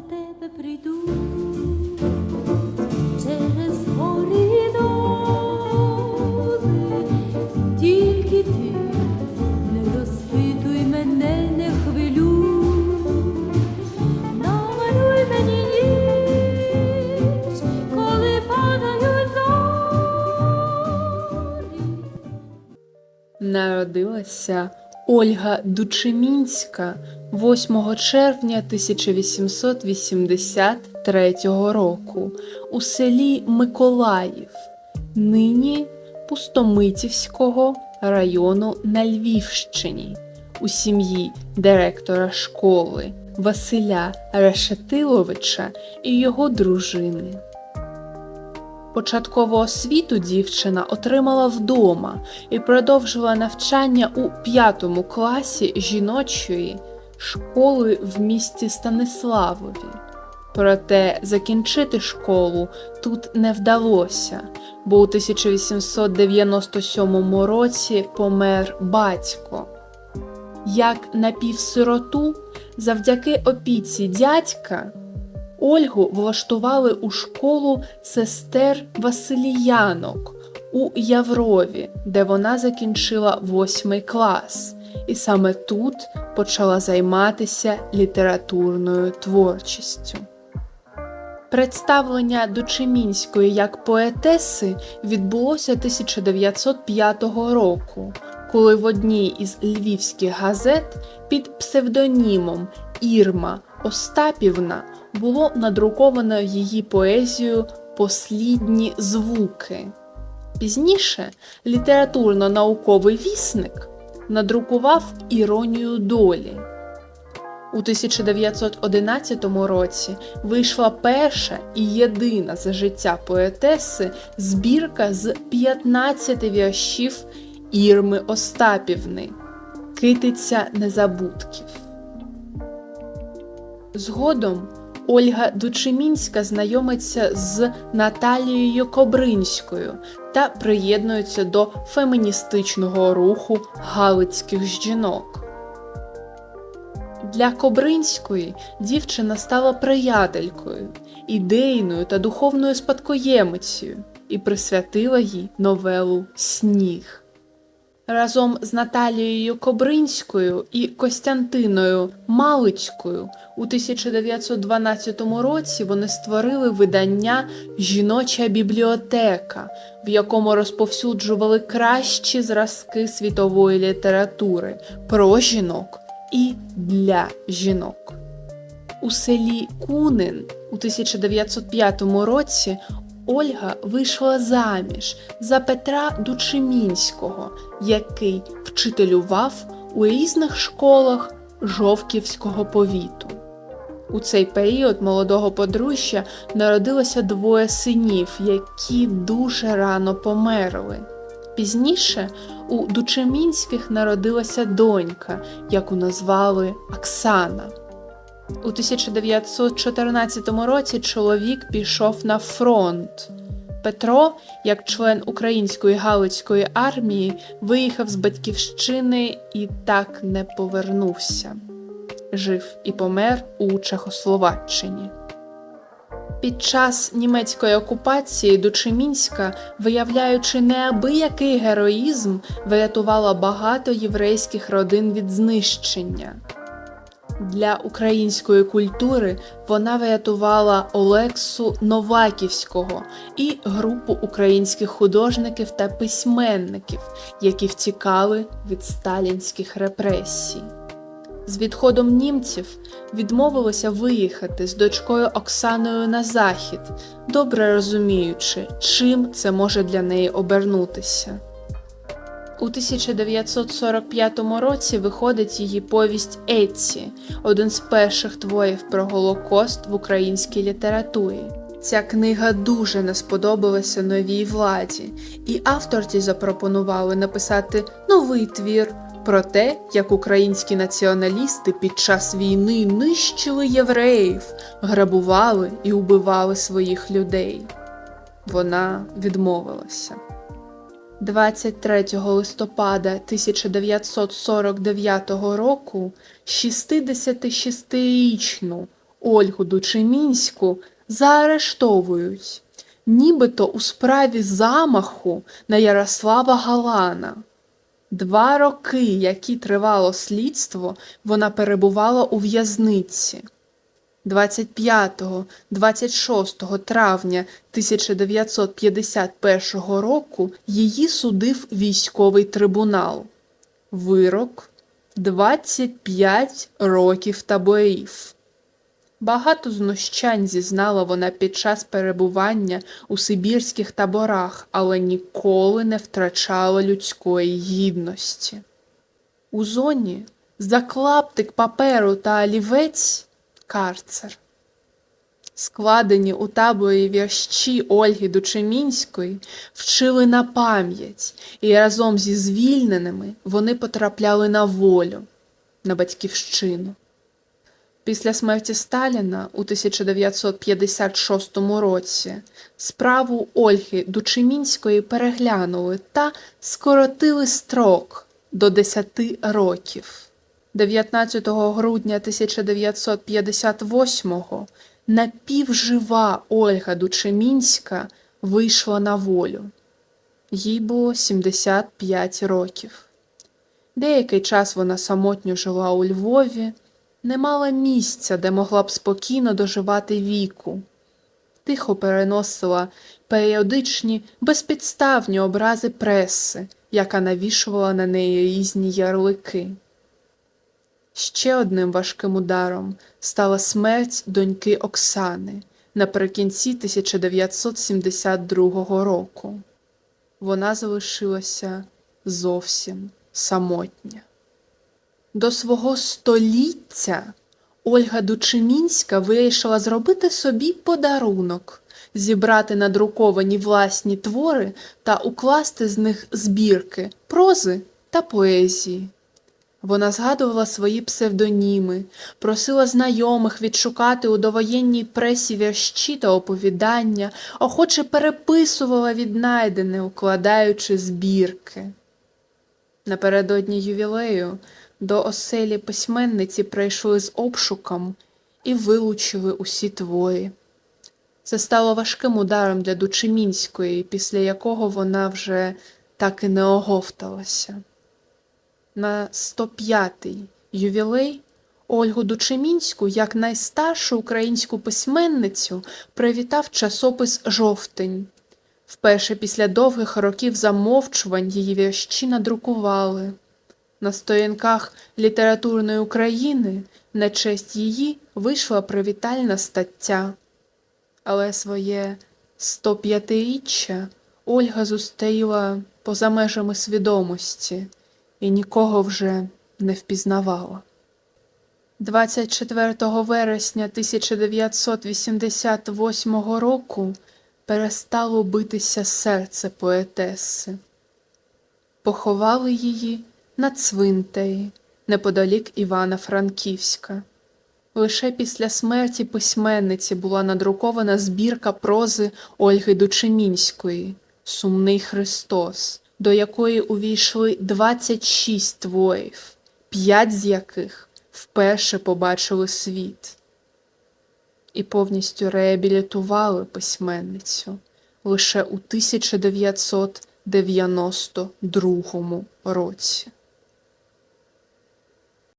за тебе прийду. Через гори тільки ти не розпитуй мене, не хвилюй, намалюй мені коли падають. Народилася Ольга Дучемінська 8 червня 1883 року у селі Миколаїв, нині Пустомитівського району на Львівщині, у сім'ї директора школи Василя Решетиловича і його дружини. Початкову освіту дівчина отримала вдома і продовжила навчання у п'ятому класі жіночої школи в місті Станиславові. Проте закінчити школу тут не вдалося, бо у 1897 році помер батько. Як напівсироту, завдяки опіці дядька Ольгу влаштували у школу сестер Василіянок у Яврові, де вона закінчила восьмий клас, і саме тут почала займатися літературною творчістю. Представлення Дочемінської як поетеси відбулося 1905 року, коли в одній із львівських газет під псевдонімом Ірма Остапівна було надруковано її поезію Послідні звуки. Пізніше літературно-науковий вісник надрукував іронію долі. У 1911 році вийшла перша і єдина за життя поетеси збірка з 15 віршів Ірми Остапівни Китиця незабутків. Згодом Ольга Дучемінська знайомиться з Наталією Кобринською та приєднуються до феміністичного руху галицьких жінок. Для Кобринської дівчина стала приятелькою, ідейною та духовною спадкоємицею і присвятила їй новелу Сніг. Разом з Наталією Кобринською і Костянтиною Малицькою у 1912 році вони створили видання Жіноча бібліотека, в якому розповсюджували кращі зразки світової літератури про жінок і для жінок. У селі Кунин у 1905 році Ольга вийшла заміж за Петра Дучемінського, який вчителював у різних школах Жовківського повіту. У цей період молодого подружжя народилося двоє синів, які дуже рано померли. Пізніше у Дучемінських народилася донька, яку назвали Оксана. У 1914 році чоловік пішов на фронт. Петро, як член української галицької армії, виїхав з батьківщини і так не повернувся. Жив і помер у Чехословаччині. Під час німецької окупації Дучемінська, виявляючи неабиякий героїзм, врятувала багато єврейських родин від знищення. Для української культури вона врятувала Олексу Новаківського і групу українських художників та письменників, які втікали від сталінських репресій. З відходом німців відмовилося виїхати з дочкою Оксаною на захід, добре розуміючи, чим це може для неї обернутися. У 1945 році виходить її повість Етці, один з перших творів про Голокост в українській літературі. Ця книга дуже не сподобалася новій владі, і авторці запропонували написати новий твір про те, як українські націоналісти під час війни нищили євреїв, грабували і убивали своїх людей. Вона відмовилася. 23 листопада 1949 року 66-річну Ольгу Дучемінську заарештовують, нібито у справі замаху на Ярослава Галана. Два роки, які тривало слідство, вона перебувала у в'язниці. 25-26 травня 1951 року її судив військовий трибунал. Вирок 25 років таборів. Багато знущань зізнала вона під час перебування у сибірських таборах, але ніколи не втрачала людської гідності. У зоні за клаптик паперу та олівець карцер. Складені у таборі вірші Ольги Дучемінської вчили на пам'ять, і разом зі звільненими вони потрапляли на волю, на батьківщину. Після смерті Сталіна у 1956 році справу Ольги Дучемінської переглянули та скоротили строк до 10 років. 19 грудня 1958-го напівжива Ольга Дучемінська вийшла на волю. Їй було 75 років. Деякий час вона самотньо жила у Львові, не мала місця, де могла б спокійно доживати віку. Тихо переносила періодичні безпідставні образи преси, яка навішувала на неї різні ярлики. Ще одним важким ударом стала смерть доньки Оксани наприкінці 1972 року. Вона залишилася зовсім самотня. До свого століття Ольга Дучемінська вирішила зробити собі подарунок, зібрати надруковані власні твори та укласти з них збірки прози та поезії. Вона згадувала свої псевдоніми, просила знайомих відшукати у довоєнній пресі вірші та оповідання, охоче переписувала віднайдене, укладаючи збірки. Напередодні ювілею до оселі письменниці прийшли з обшуком і вилучили усі твори. Це стало важким ударом для Дучемінської, після якого вона вже так і не оговталася. На 105-й ювілей Ольгу Дучемінську, як найстаршу українську письменницю, привітав часопис Жовтень. Вперше після довгих років замовчувань її вірші надрукували. На сторінках літературної України на честь її вийшла привітальна стаття. Але своє 105-річчя Ольга зустріла поза межами свідомості і нікого вже не впізнавала. 24 вересня 1988 року перестало битися серце поетеси. Поховали її на цвинтарі неподалік Івана-Франківська. Лише після смерті письменниці була надрукована збірка прози Ольги Дучемінської Сумний Христос, до якої увійшли 26 творів, п'ять з яких вперше побачили світ. І повністю реабілітували письменницю лише у 1992 році.